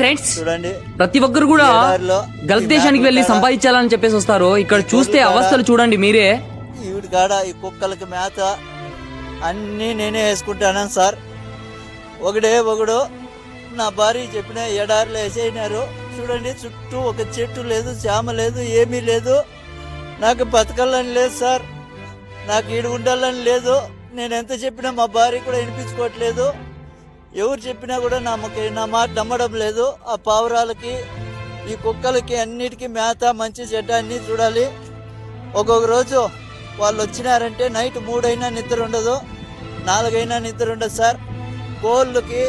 Friends చూడండి. ప్రతి ఒక్కరు కూడా గల్ఫ్ దేశానికి వెళ్ళి సంపాదించాలని చెప్పేసి వస్తారు. ఇక్కడ చూస్తే అవస్థలు చూడండి మీరే. ఈవిడ కాడ ఈ కుక్కలకి మేత అన్నీ నేనే వేసుకుంటాను సార్. ఒకడే ఒకడు నా భార్య చెప్పిన ఎడారిలో వేసేసినారు చూడండి చుట్టూ ఒక చెట్టు లేదు చామ లేదు ఏమీ లేదు. నాకు బతకాలని లేదు సార్. నాకు ఈడు ఉండాలని లేదు. నేను ఎంత చెప్పినా మా భార్య కూడా వినిపించుకోవట్లేదు. ఎవరు చెప్పినా కూడా నమ్మకి నా మాట నమ్మడం లేదు. ఆ పావురాలకి ఈ కుక్కలకి అన్నిటికీ మేత మంచి చెడ్డ అన్నీ చూడాలి. ఒక్కొక్క రోజు వాళ్ళు వచ్చినారంటే నైట్ మూడైనా నిద్ర ఉండదు నాలుగైనా నిద్ర ఉండదు సార్. కోళ్ళకి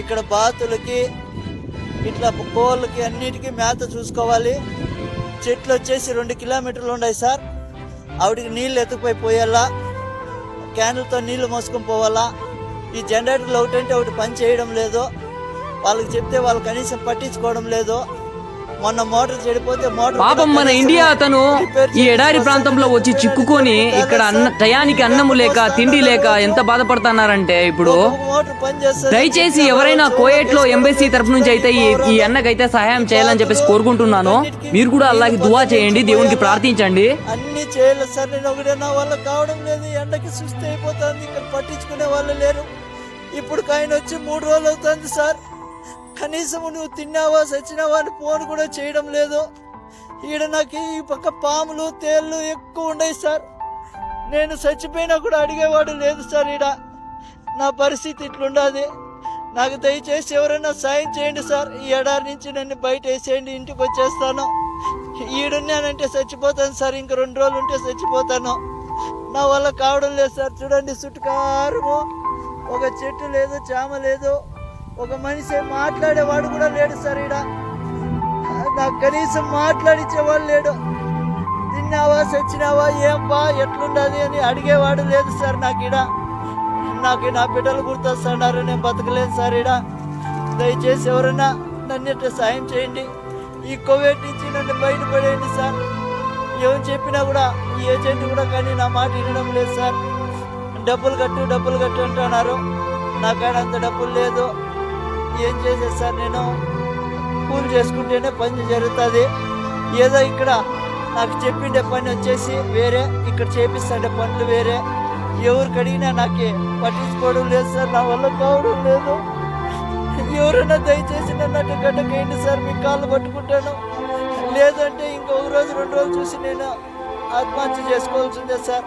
ఇక్కడ బాతులకి ఇట్లా కోళ్ళకి అన్నిటికీ మేత చూసుకోవాలి. చెట్లు వచ్చేసి రెండు కిలోమీటర్లు ఉన్నాయి సార్. ఆవిడకి నీళ్ళు ఎత్తుకుపోయి పోయాలా క్యాన్లతో నీళ్ళు మోసుకొని పోవాలా. ఈ జనరేటర్లు ఒకటంటే ఒకటి పని చేయడం లేదు. వాళ్ళకి చెప్తే వాళ్ళు కనీసం పట్టించుకోవడం లేదు. మొన్న మోటార్ చెడిపోతే మోటార్ పాపం మన ఇండియా అతను ఈ ఎడారి ప్రాంతంలో వచ్చి చిక్కుకొని ఇక్కడ అన్న టయానికి అన్నము లేక తిండి లేక ఎంత బాధపడుతున్నారంటే ఇప్పుడు దయచేసి ఎవరైనా కోయేట్లో ఎంబసీ తరఫు నుంచి అయితే ఈ ఈ అన్నకైతే సహాయం చేయాలని చెప్పేసి కోరుకుంటున్నాను. మీరు కూడా అలాగే దువా చేయండి దేవునికి ప్రార్థించండి. అన్ని చేయలేదు సార్. నేను ఒకటే నా వల్ల కావడం లేదు. ఎండకి సుస్థి అయిపోతుంది. ఇక్కడ పట్టించుకునే వాళ్ళు లేరు. ఇప్పుడు ఆయన వచ్చి మూడు రోజులు అవుతుంది సార్. కనీసం నువ్వు తిన్నావా సచ్చినావా అని ఫోన్ కూడా చేయడం లేదు. ఈడ నాకు ఈ పక్క పాములు తేళ్ళు ఎక్కువ ఉన్నాయి సార్. నేను చచ్చిపోయినా కూడా అడిగేవాడు లేదు సార్ ఈడ. నా పరిస్థితి ఇట్లుండాది. నాకు దయచేసి ఎవరైనా సాయం చేయండి సార్. ఈ ఎడారి నుంచి నన్ను బయట వేసేయండి ఇంటికి వచ్చేస్తాను. ఈడున్నానంటే చచ్చిపోతాను సార్. ఇంక రెండు రోజులు ఉంటే చచ్చిపోతాను. నా వల్ల కావడం లేదు సార్. చూడండి చుట్టుకారము ఒక చెట్టు లేదు చామ లేదు ఒక మనిషి మాట్లాడేవాడు కూడా లేడు సార్ ఈడ. నాకు కనీసం మాట్లాడించేవాడు లేడు. తిన్నావా చచ్చినావా ఏం బా ఎట్లుండదు అని అడిగేవాడు లేదు సార్ నాకు ఈడ. నాకు నా బిడ్డలు గుర్తొస్తున్నారు నేను బతకలేను సార్ ఈడ. దయచేసి ఎవరైనా నన్ను ఇట్లా సాయం చేయండి. ఈ కోవిడ్ నుంచి నన్ను బయటపడేయండి సార్. ఏం చెప్పినా కూడా ఈ ఏజెంట్ కూడా కానీ నా మాట వినడం లేదు సార్. డబ్బులు కట్టు డబ్బులు కట్టు అంటున్నారు. నాకాడ అంత డబ్బులు లేదు. ఏం చేసేది సార్ నేను? కూలి చేసుకుంటేనే పని జరుగుతుంది. ఏదో ఇక్కడ నాకు చెప్పిండే పని వచ్చేసి వేరే ఇక్కడ చేపిస్తుండే పనులు వేరే. ఎవరికి అడిగినా నాకు పట్టించుకోవడం లేదు సార్ నా వల్ల కావడం లేదు. ఎవరైనా దయచేసి నన్ను అటు గడ్డకేయండి సార్ మీ కాళ్ళు పట్టుకుంటాను. లేదంటే ఇంకొక రోజు రెండు రోజులు చూసి నేను ఆత్మహత్య చేసుకోవాల్సిందే సార్.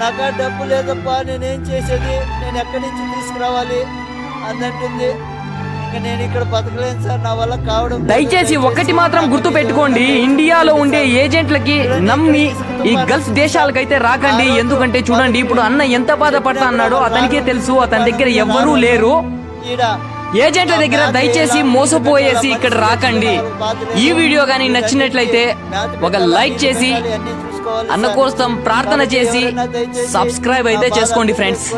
నాకు డబ్బు లేదప్పా నేనేం చేసేది? నేను ఎక్కడి నుంచి తీసుకురావాలి? అందంటుంది ఇంకా నేను ఇక్కడ బతకలేను సార్ నా వల్ల కావడం. దయచేసి ఒక్కటి మాత్రం గుర్తు పెట్టుకోండి. ఇండియాలో ఉండే ఏజెంట్లకి నమ్మి ఈ గల్ఫ్ దేశాలకైతే రాకండి. ఎందుకంటే చూడండి ఇప్పుడు అన్న ఎంత బాధపడతా అన్నాడో అతనికే తెలుసు. అతని దగ్గర ఎవ్వరూ లేరు. ఈడ ఏజెంట్ల దగ్గర దయచేసి మోసపోయేసి ఇక్కడ రాకండి. ఈ వీడియో కానీ నచ్చినట్లయితే ఒక లైక్ చేసి అన్న కోసం ప్రార్థన చేసి సబ్స్క్రైబ్ అయితే చేసుకోండి ఫ్రెండ్స్.